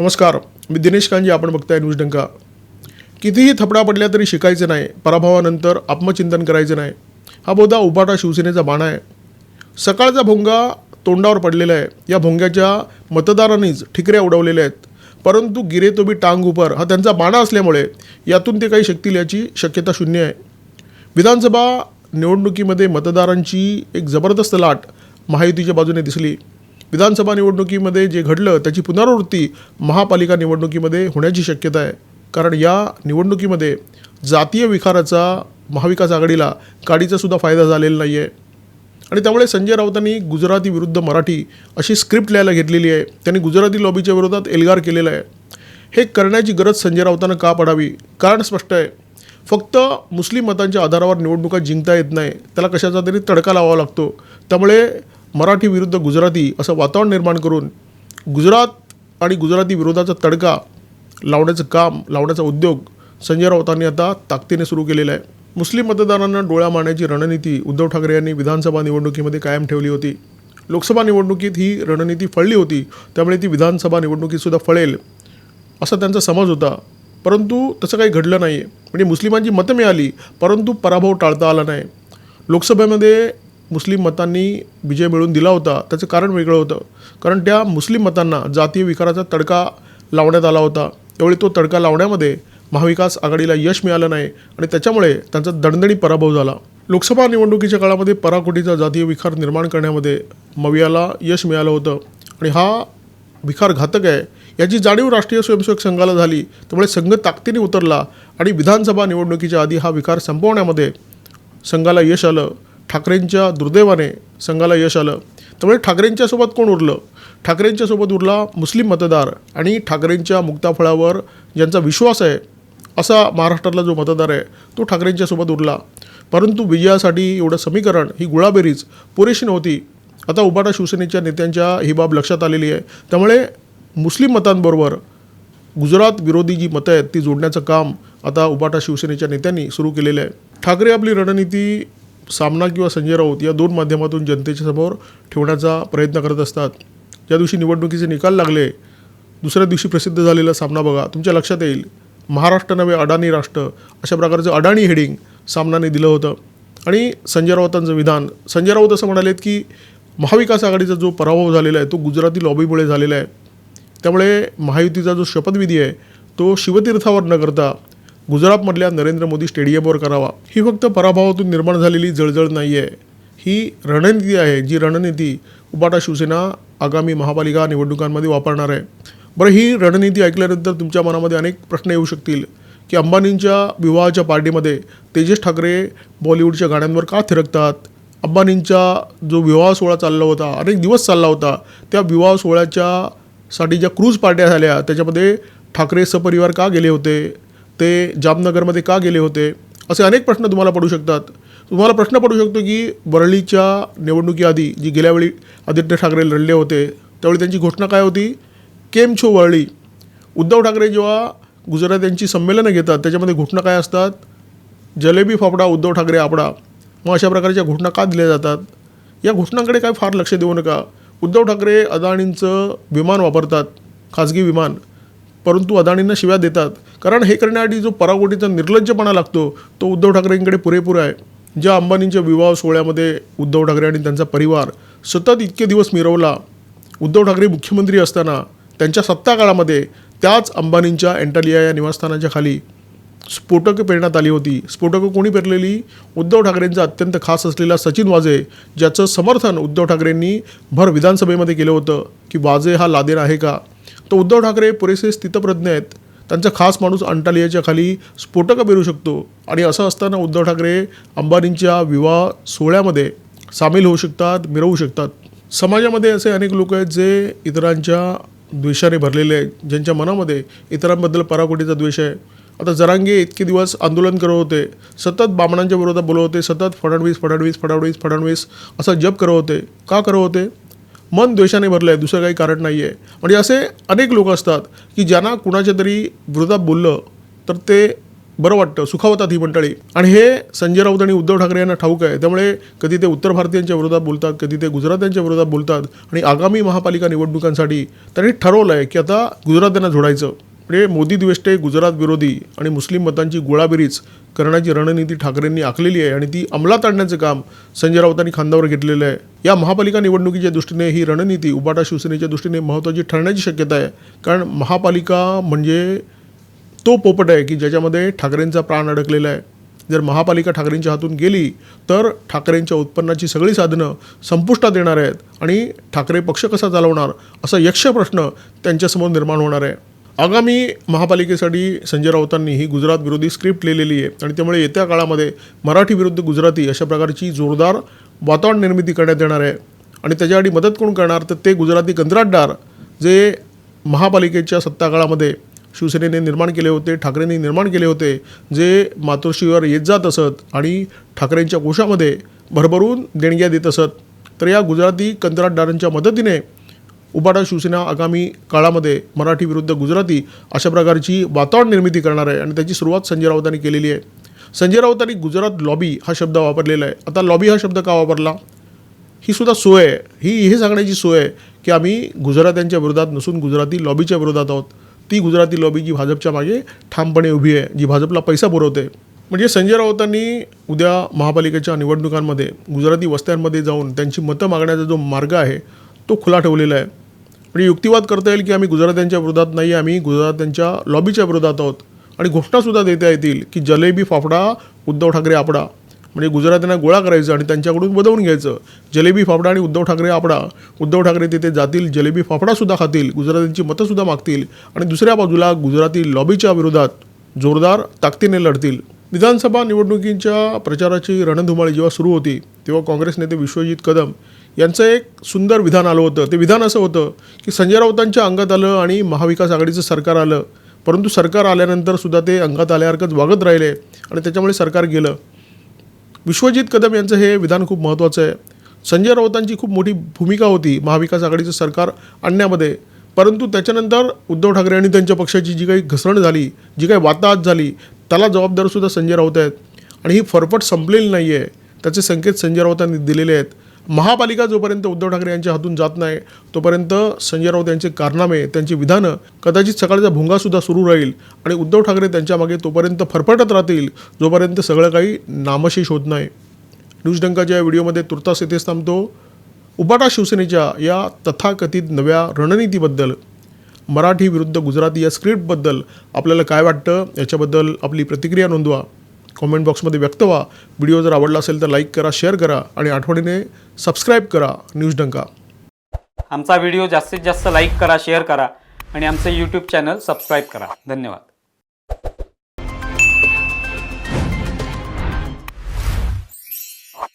नमस्कार मी दिनेश कांजी आपण बघताय न्यूज डंका. कितीही थपडा पडल्या तरी शिकायचं नाही पराभवानंतर आत्मचिंतन करायचं नाही. हा बोधा उभाटा शिवसेनेचा बाणा आहे. सकाळचा भोंगा तोंडावर पडलेला आहे. या भोंग्याच्या मतदारांनीच ठिकऱ्या उडवलेल्या आहेत. परंतु गिरे तो बी टांग उपर हा त्यांचा बाणा असल्यामुळे यातून ते काही शकतील याची शक्यता शून्य आहे. विधानसभा निवडणुकीमध्ये मतदारांची एक जबरदस्त लाट महायुतीच्या बाजूने दिसली. विधानसभा निवडणुकीमध्ये जे घडलं त्याची पुनरावृत्ती महापालिका निवडणुकीमध्ये होण्याची शक्यता आहे. कारण या निवडणुकीमध्ये जातीय विकाराचा महाविकास आघाडीला काडीचासुद्धा फायदा झालेला नाही आहे आणि त्यामुळे संजय राऊतांनी गुजराती विरुद्ध मराठी अशी स्क्रिप्ट लिहायला घेतलेली आहे. त्यांनी गुजराती लॉबीच्या विरोधात एल्गार केलेला आहे. हे करण्याची गरज संजय राऊतांना का पडावी? कारण स्पष्ट आहे. फक्त मुस्लिम मतांच्या आधारावर निवडणुका जिंकता येत नाही. त्याला कशाचा तरी तडका लावावा लागतो. त्यामुळे मराठी विरुद्ध गुजराती असं वातावरण निर्माण करून गुजरात आणि गुजराती विरोधाचा तडका लावण्याचं काम लावण्याचा उद्योग संजय राऊतांनी आता ताकदीने सुरू केलेला आहे. मुस्लिम मतदारांना डोळ्या मारण्याची रणनीती उद्धव ठाकरे यांनी विधानसभा निवडणुकीमध्ये कायम ठेवली होती. लोकसभा निवडणुकीत ही रणनीती फळली होती त्यामुळे ती विधानसभा निवडणुकीतसुद्धा फळेल असा त्यांचा समज होता. परंतु तसं काही घडलं नाही आहे म्हणजे मुस्लिमांची मतं मिळाली परंतु पराभव टाळता आला नाही. लोकसभेमध्ये मुस्लिम मतांनी विजय मिळवून दिला होता त्याचं कारण वेगळं होतं. कारण त्या मुस्लिम मतांना जातीय विकाराचा तडका लावण्यात आला होता. त्यावेळी तो तडका लावण्यामध्ये महाविकास आघाडीला यश मिळालं नाही आणि त्याच्यामुळे त्यांचा दणदणी पराभव झाला. लोकसभा निवडणुकीच्या काळामध्ये पराकोटीचा जातीय विखार निर्माण करण्यामध्ये मवियाला यश मिळालं होतं. आणि हा विकार घातक आहे याची जाणीव राष्ट्रीय स्वयंसेवक संघाला झाली. त्यामुळे संघ ताकदीने उतरला आणि विधानसभा निवडणुकीच्या आधी हा विखार संपवण्यामध्ये संघाला यश आलं. ठाकरेंच्या दुर्दैवाने संघाला यश आलं. त्यामुळे ठाकरेंच्यासोबत कोण उरलं? ठाकरेंच्यासोबत उरला मुस्लिम मतदार आणि ठाकरेंच्या मुक्ताफळावर ज्यांचा विश्वास आहे असा महाराष्ट्रातला जो मतदार आहे तो ठाकरेंच्यासोबत उरला. परंतु विजयासाठी एवढं समीकरण ही गुळाबेरीज पुरेशी नव्हती. आता उबाटा शिवसेनेच्या नेत्यांच्या ही बाब लक्षात आलेली आहे. त्यामुळे मुस्लिम मतांबरोबर गुजरात विरोधी जी मतं आहेत ती जोडण्याचं काम आता उबाटा शिवसेनेच्या नेत्यांनी सुरू केलेलं आहे. ठाकरे आपली रणनीती सामना किंवा संजय राऊत या दोन माध्यमातून जनतेच्या समोर ठेवण्याचा प्रयत्न करत असतात. ज्या दिवशी निवडणुकीचे निकाल लागले दुसऱ्या दिवशी प्रसिद्ध झालेला सामना बघा. तुमच्या लक्षात येईल महाराष्ट्र नव्हे अडाणी राष्ट्र अशा प्रकारचं अडाणी हेडिंग सामनाने दिलं होतं. आणि संजय राऊतांचं विधान. संजय राऊत असं म्हणालेत की महाविकास आघाडीचा जो पराभव झालेला आहे तो गुजराती लॉबीमुळे झालेला आहे. त्यामुळे महायुतीचा जो शपथविधी आहे तो शिवतीर्थावर न करता गुजरातमधल्या नरेंद्र मोदी स्टेडियमवर करावा. ही फक्त पराभवातून निर्माण झालेली जळजळ नाही आहे ही रणनीती आहे जी रणनीती उबाटा शिवसेना आगामी महापालिका निवडणुकांमध्ये वापरणार आहे. बरं ही रणनीती ऐकल्यानंतर तुमच्या मनामध्ये अनेक प्रश्न येऊ शकतील की अंबानींच्या विवाहाच्या पार्टीमध्ये तेजस ठाकरे बॉलिवूडच्या गाण्यांवर का थिरकतात? अंबानींचा जो विवाह सोहळा चालला होता अनेक दिवस चालला होता त्या विवाह सोहळ्याच्या साठी ज्या क्रूज पार्ट्या झाल्या त्याच्यामध्ये ठाकरे सपरिवार का गेले होते? ते जामनगरमध्ये का गेले होते? असे अनेक प्रश्न तुम्हाला पडू शकतात. तुम्हाला प्रश्न पडू शकतो की वरळीच्या निवडणुकीआधी जी गेल्यावेळी आदित्य ठाकरे लढले होते त्यावेळी त्यांची घोषणा काय होती? केम छो वरळी. उद्धव ठाकरे जेव्हा गुजरात यांची संमेलनं घेतात त्याच्यामध्ये घोषणा काय असतात? जलेबी फाफडा उद्धव ठाकरे आपडा. मग अशा प्रकारच्या घोषणा का दिल्या जातात? या घोषणांकडे काय फार लक्ष देऊ नका. उद्धव ठाकरे अदाणींचं विमान वापरतात खाजगी विमान. परंतु अदाणींना शिव्या देतात. कारण हे करण्यासाठी जो पराकोटीचा निर्लज्जपणा लागतो तो उद्धव ठाकरेंकडे पुरेपूर आहे. ज्या अंबानींच्या विवाह सोहळ्यामध्ये उद्धव ठाकरे आणि त्यांचा परिवार सतत इतके दिवस मिरवला उद्धव ठाकरे मुख्यमंत्री असताना त्यांच्या सत्ता काळामध्ये त्याच अंबानींच्या अँटालिया या निवासस्थानाच्या खाली स्फोटकं पेरण्यात आली होती. स्फोटकं कोणी पेरलेली? उद्धव ठाकरेंचा अत्यंत खास असलेला सचिन वाजे ज्याचं समर्थन उद्धव ठाकरेंनी भर विधानसभेमध्ये केलं होतं की वाजे हा लादेन आहे का? तर उद्धव ठाकरे पुरेसे स्थितप्रज्ञ आहेत. त्यांचा खास माणूस अंटालियाच्या खाली स्फोटकं पेरू शकतो. आणि असं असताना उद्धव ठाकरे अंबानींच्या विवाह सोहळ्यामध्ये सामील होऊ शकतात मिरवू शकतात. समाजामध्ये असे अनेक लोक आहेत जे इतरांच्या द्वेषाने भरलेले आहेत. ज्यांच्या मनामध्ये इतरांबद्दल पराकोटीचा द्वेष आहे. आता जरांगे इतके दिवस आंदोलन करत होते. सतत बामणांच्या विरोधात बोलत होते. सतत फडणवीस फडणवीस फडणवीस फडणवीस असा जप करत होते. का करत होते? मन द्वेषाने भरलं आहे दुसरं काही कारण नाही आहे म्हणजे असे अनेक लोक असतात की ज्यांना कुणाच्या तरी विरोधात बोललं तर ते बरं वाटतं सुखावतात ही मंडळी. आणि हे संजय राऊत आणि उद्धव ठाकरे यांना ठाऊक आहे. त्यामुळे कधी ते उत्तर भारतीयांच्या विरोधात बोलतात कधी ते गुजरात्यांच्या विरोधात बोलतात आणि आगामी महापालिका निवडणुकांसाठी त्यांनी ठरवलं आहे की आता गुजरात्यांना जोडायचं. म्हणजे मोदी द्वेष्टे गुजरात विरोधी आणि मुस्लिम मतांची गोळाबेरीज करण्याची रणनीती ठाकरेंनी आखलेली आहे आणि ती अंमलात आणण्याचं काम संजय राऊतांनी खांद्यावर घेतलेलं आहे. या महापालिका निवडणुकीच्या दृष्टीने ही रणनीती उबाटा शिवसेनेच्या दृष्टीने महत्त्वाची ठरण्याची शक्यता आहे. कारण महापालिका म्हणजे तो पोपट आहे की ज्याच्यामध्ये ठाकरेंचा प्राण अडकलेला आहे. जर महापालिका ठाकरेंच्या हातून गेली तर ठाकरेंच्या उत्पन्नाची सगळी साधनं संपुष्टात येणार आहेत आणि ठाकरे पक्ष कसा चालवणार असा यक्ष प्रश्न त्यांच्यासमोर निर्माण होणार आहे. आगामी महापालिकेसाठी संजय राऊतांनी ही गुजरात विरोधी स्क्रिप्ट लिहिलेली आहे आणि त्यामुळे येत्या काळामध्ये मराठी विरुद्ध गुजराती अशा प्रकारची जोरदार वातावरण निर्मिती करण्यात येणार आहे. आणि त्याच्यासाठी मदत कोण करणार? तर ते गुजराती कंत्राटदार जे महापालिकेच्या सत्ताकाळामध्ये शिवसेनेने निर्माण केले होते ठाकरेंनी निर्माण केले होते जे मातोश्रीवर येत जात असत आणि ठाकरेंच्या कोशामध्ये भरभरून देणग्या देत असत. तर या गुजराती कंत्राटदारांच्या मदतीने उबाटा शिवसेना आगामी काळामध्ये मराठी विरुद्ध गुजराती अशा प्रकारची वातावरण निर्मिती करणार आहे आणि त्याची सुरुवात संजय राऊतांनी केलेली आहे. संजय राऊतांनी गुजरात लॉबी हा शब्द वापरलेला आहे. आता लॉबी हा शब्द का वापरला? ही सुद्धा सोय आहे. ही हे सांगण्याची सोय आहे की आम्ही गुजरात्यांच्या विरोधात नसून गुजराती लॉबीच्या विरोधात आहोत. ती गुजराती लॉबी जी भाजपच्या मागे ठामपणे उभी आहे जी भाजपला पैसा पुरवते. म्हणजे संजय राऊतांनी उद्या महापालिकेच्या निवडणुकांमध्ये गुजराती वस्त्यांमध्ये जाऊन त्यांची मतं मागण्याचा जो मार्ग आहे तो खुला ठेवलेला आहे. म्हणजे युक्तिवाद करता येईल की आम्ही गुजरात्यांच्या विरोधात नाही आम्ही गुजरात्यांच्या लॉबीच्या विरोधात आहोत. आणि घोषणासुद्धा देता येतील की जलेबी फाफडा उद्धव ठाकरे आपडा. म्हणजे गुजरात्यांना गोळा करायचं आणि त्यांच्याकडून बदवून घ्यायचं. जलेबी फाफडा आणि उद्धव ठाकरे आपडा. उद्धव ठाकरे तिथे जातील जलेबी फाफडासुद्धा खातील गुजरात्यांची मतंसुद्धा मागतील आणि दुसऱ्या बाजूला गुजराती लॉबीच्या विरोधात जोरदार ताकदीने लढतील. विधानसभा निवडणुकींच्या प्रचाराची रणधुमाळी जेव्हा सुरू होती तेव्हा काँग्रेस नेते विश्वजित कदम यांचं एक सुंदर विधान आलं होतं. ते विधान असं होतं की संजय राऊतांच्या अंगात आलं आणि महाविकास आघाडीचं सरकार आलं. परंतु सरकार आल्यानंतर सुद्धा ते अंगात आल्यासारखंच वागत राहिले आणि त्याच्यामुळे सरकार गेलं. विश्वजित कदम यांचं हे विधान खूप महत्त्वाचं आहे. संजय राऊतांची खूप मोठी भूमिका होती महाविकास आघाडीचं सरकार आणण्यामध्ये. परंतु त्याच्यानंतर उद्धव ठाकरे आणि त्यांच्या पक्षाची जी काही घसरण झाली जी काही वाताहत झाली त्याला जबाबदारसुद्धा संजय राऊत आहेत. आणि ही फरफट संपलेली नाही आहे त्याचे संकेत संजय राऊतांनी दिलेले आहेत. महापालिका जोपर्यंत उद्धव ठाकरे यांच्या हातून जात नाही तोपर्यंत संजय राऊत यांचे कारनामे त्यांची विधानं कदाचित सकाळचा भुंगासुद्धा सुरू राहील आणि उद्धव ठाकरे त्यांच्या मागे तोपर्यंत फरफटत राहतील जोपर्यंत सगळं काही नामशेष होत नाही. न्यूज डंकाच्या या व्हिडिओमध्ये तुर्तास येथेच थांबतो. उबाटा शिवसेनेच्या या तथाकथित नव्या रणनीतीबद्दल मराठी विरुद्ध गुजराती या स्क्रिप्टबद्दल आपल्याला काय वाटतं? याच्याबद्दल आपली प्रतिक्रिया नोंदवा. कॉमेंट बॉक्समध्ये व्यक्त व्हा. व्हिडिओ जर आवडला असेल तर लाईक करा शेअर करा आणि आठवणीने सबस्क्राईब करा. न्यूज डंका आमचा व्हिडिओ जास्तीत जास्त लाईक करा शेअर करा आणि आमचं यूट्यूब चॅनल सबस्क्राईब करा. धन्यवाद.